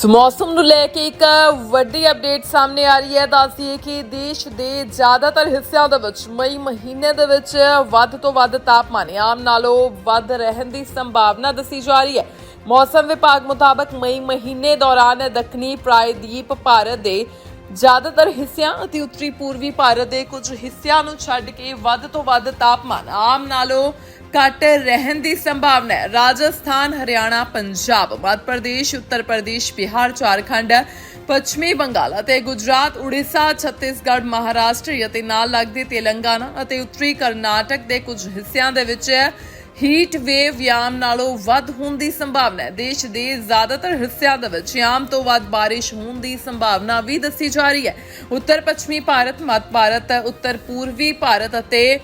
ਸੋ ਮੌਸਮ ਨੂੰ ਲੈ ਕੇ ਇੱਕ ਵੱਡੀ ਅਪਡੇਟ ਸਾਹਮਣੇ ਆ ਰਹੀ ਹੈ। ਦੱਸਦੀਏ ਕਿ ਦੇਸ਼ ਦੇ ਜ਼ਿਆਦਾਤਰ ਹਿੱਸਿਆਂ ਦੇ ਵਿੱਚ ਮਈ ਮਹੀਨੇ ਦੇ ਵਿੱਚ ਵੱਧ ਤੋਂ ਵੱਧ ਤਾਪਮਾਨ ਆਮ ਨਾਲੋਂ ਵੱਧ ਰਹਿਣ ਦੀ ਸੰਭਾਵਨਾ ਦੱਸੀ ਜਾ ਰਹੀ ਹੈ। ਮੌਸਮ ਵਿਭਾਗ ਮੁਤਾਬਕ ਮਈ ਮਹੀਨੇ ਦੌਰਾਨ ਦੱਖਣੀ ਪ੍ਰਾਇਦੀਪ ਭਾਰਤ ਦੇ ਜ਼ਿਆਦਾਤਰ ਹਿੱਸਿਆਂ ਅਤੇ ਉੱਤਰੀ ਪੂਰਬੀ ਭਾਰਤ ਦੇ ਕੁਝ ਹਿੱਸਿਆਂ ਨੂੰ ਛੱਡ ਕੇ ਵੱਧ ਤੋਂ ਵੱਧ ਤਾਪਮਾਨ ਆਮ ਨਾਲੋਂ ਘੱਟ ਰਹਿਣ ਦੀ ਸੰਭਾਵਨਾ ਹੈ। ਰਾਜਸਥਾਨ, ਹਰਿਆਣਾ, ਪੰਜਾਬ, ਮੱਧ ਪ੍ਰਦੇਸ਼, ਉੱਤਰ ਪ੍ਰਦੇਸ਼, ਬਿਹਾਰ, ਝਾਰਖੰਡ, ਪੱਛਮੀ ਬੰਗਾਲ ਅਤੇ ਗੁਜਰਾਤ, ਉੜੀਸਾ, ਛੱਤੀਸਗੜ੍ਹ, ਮਹਾਰਾਸ਼ਟਰ ਅਤੇ ਨਾਲ ਲੱਗਦੇ ਤੇਲੰਗਾਨਾ ਅਤੇ ਉੱਤਰੀ ਕਰਨਾਟਕ ਦੇ ਕੁਝ ਹਿੱਸਿਆਂ ਦੇ ਵਿੱਚ ਹੀਟ ਵੇਵ ਆਮ ਨਾਲੋਂ ਵੱਧ ਹੋਣ ਦੀ ਸੰਭਾਵਨਾ ਹੈ। ਦੇਸ਼ ਦੇ ਜ਼ਿਆਦਾਤਰ ਹਿੱਸਿਆਂ ਦੇ ਵਿੱਚ ਆਮ ਤੋਂ ਵੱਧ ਬਾਰਿਸ਼ ਹੋਣ ਦੀ ਸੰਭਾਵਨਾ ਵੀ ਦੱਸੀ ਜਾ ਰਹੀ ਹੈ। ਉੱਤਰ ਪੱਛਮੀ ਭਾਰਤ, ਮੱਧ ਭਾਰਤ ਉੱਤਰ ਪੂਰਬੀ ਭਾਰਤ ਅਤੇ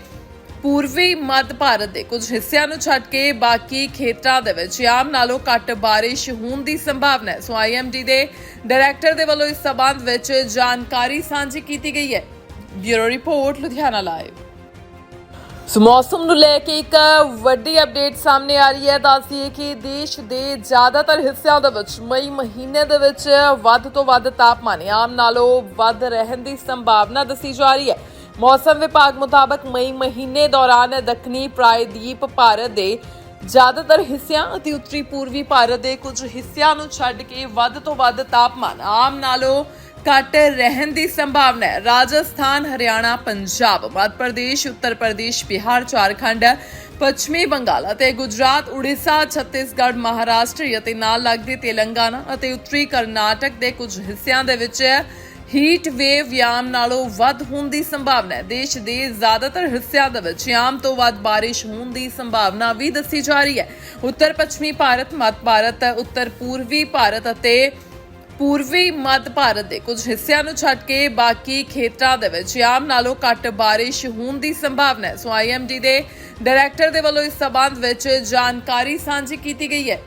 ਪੂਰਬੀ ਮੱਧ ਭਾਰਤ ਦੇ ਕੁਝ ਹਿੱਸਿਆਂ ਨੂੰ ਛੱਡ ਕੇ ਬਾਕੀ ਖੇਤਰਾਂ ਦੇ ਵਿੱਚ ਆਮ ਨਾਲੋਂ ਘੱਟ ਬਾਰਿਸ਼ ਹੋਣ ਦੀ ਸੰਭਾਵਨਾ ਹੈ। ਸੋ ਆਈਐਮਡੀ ਦੇ ਡਾਇਰੈਕਟਰ ਦੇ ਵੱਲੋਂ ਇਸ ਸਬੰਧ ਵਿੱਚ ਜਾਣਕਾਰੀ ਸਾਂਝੀ ਕੀਤੀ ਗਈ ਹੈ। Bureau report, Ludhiana live. So ਮੌਸਮ ਨੂੰ ਲੈ ਕੇ ਇੱਕ ਵੱਡੀ ਅਪਡੇਟ ਸਾਹਮਣੇ ਆ ਰਹੀ ਹੈ। ਦੱਸਦੀਏ ਕਿ ਦੇਸ਼ ਦੇ ਜ਼ਿਆਦਾਤਰ ਹਿੱਸਿਆਂ ਦੇ ਵਿੱਚ ਮਈ ਮਹੀਨੇ ਦੇ ਵਿੱਚ ਵੱਧ ਤੋਂ ਵੱਧ ਤਾਪਮਾਨ ਆਮ ਨਾਲੋਂ ਵੱਧ ਰਹਿਣ ਦੀ ਸੰਭਾਵਨਾ ਦੱਸੀ ਜਾ ਰਹੀ ਹੈ। ਮੌਸਮ ਵਿਭਾਗ ਮੁਤਾਬਕ ਮਈ ਮਹੀਨੇ ਦੌਰਾਨ ਦੱਖਣੀ ਪ੍ਰਾਇਦੀਪ ਭਾਰਤ ਦੇ ਜ਼ਿਆਦਾਤਰ ਹਿੱਸਿਆਂ ਅਤੇ ਉੱਤਰੀ ਪੂਰਬੀ ਭਾਰਤ ਦੇ ਕੁਝ ਹਿੱਸਿਆਂ ਨੂੰ ਛੱਡ ਕੇ ਵੱਧ ਤੋਂ ਵੱਧ ਤਾਪਮਾਨ ਆਮ ਨਾਲੋਂ ਘੱਟ ਰਹਿਣ ਦੀ ਸੰਭਾਵਨਾ ਹੈ। ਰਾਜਸਥਾਨ, ਹਰਿਆਣਾ, ਪੰਜਾਬ, ਮੱਧ ਪ੍ਰਦੇਸ਼, ਉੱਤਰ ਪ੍ਰਦੇਸ਼, ਬਿਹਾਰ, ਝਾਰਖੰਡ, ਪੱਛਮੀ ਬੰਗਾਲ ਅਤੇ ਗੁਜਰਾਤ, ਉੜੀਸਾ, ਛੱਤੀਸਗੜ੍ਹ, ਮਹਾਰਾਸ਼ਟਰ ਅਤੇ ਨਾਲ ਲੱਗਦੇ ਤੇਲੰਗਾਨਾ ਅਤੇ ਉੱਤਰੀ ਕਰਨਾਟਕ ਦੇ ਕੁਝ ਹਿੱਸਿਆਂ ਦੇ ਵਿੱਚ ਹੀਟ ਵੇਵ ਆਮ ਨਾਲੋਂ ਵੱਧ ਹੋਣ ਦੀ ਸੰਭਾਵਨਾ ਹੈ। ਦੇਸ਼ ਦੇ ਜ਼ਿਆਦਾਤਰ ਹਿੱਸਿਆਂ ਦੇ ਵਿੱਚ ਆਮ ਤੋਂ ਵੱਧ ਬਾਰਿਸ਼ ਹੋਣ ਦੀ ਸੰਭਾਵਨਾ ਵੀ ਦੱਸੀ ਜਾ ਰਹੀ ਹੈ। ਉੱਤਰ ਪੱਛਮੀ ਭਾਰਤ, ਮੱਧ ਭਾਰਤ ਉੱਤਰ ਪੂਰਬੀ ਭਾਰਤ ਅਤੇ ਪੂਰਬੀ ਮੱਧ ਭਾਰਤ ਦੇ ਕੁਝ ਹਿੱਸਿਆਂ ਨੂੰ ਛੱਡ ਕੇ ਬਾਕੀ ਖੇਤਰਾਂ ਦੇ ਵਿੱਚ ਆਮ ਨਾਲੋਂ ਘੱਟ ਬਾਰਿਸ਼ ਹੋਣ ਦੀ ਸੰਭਾਵਨਾ ਹੈ। ਸੋ ਆਈਐਮਡੀ ਦੇ ਡਾਇਰੈਕਟਰ ਦੇ ਵੱਲੋਂ ਇਸ ਸਬੰਧ ਵਿੱਚ ਜਾਣਕਾਰੀ ਸਾਂਝੀ ਕੀਤੀ ਗਈ ਹੈ।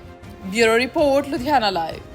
Bureau report, Ludhiana live.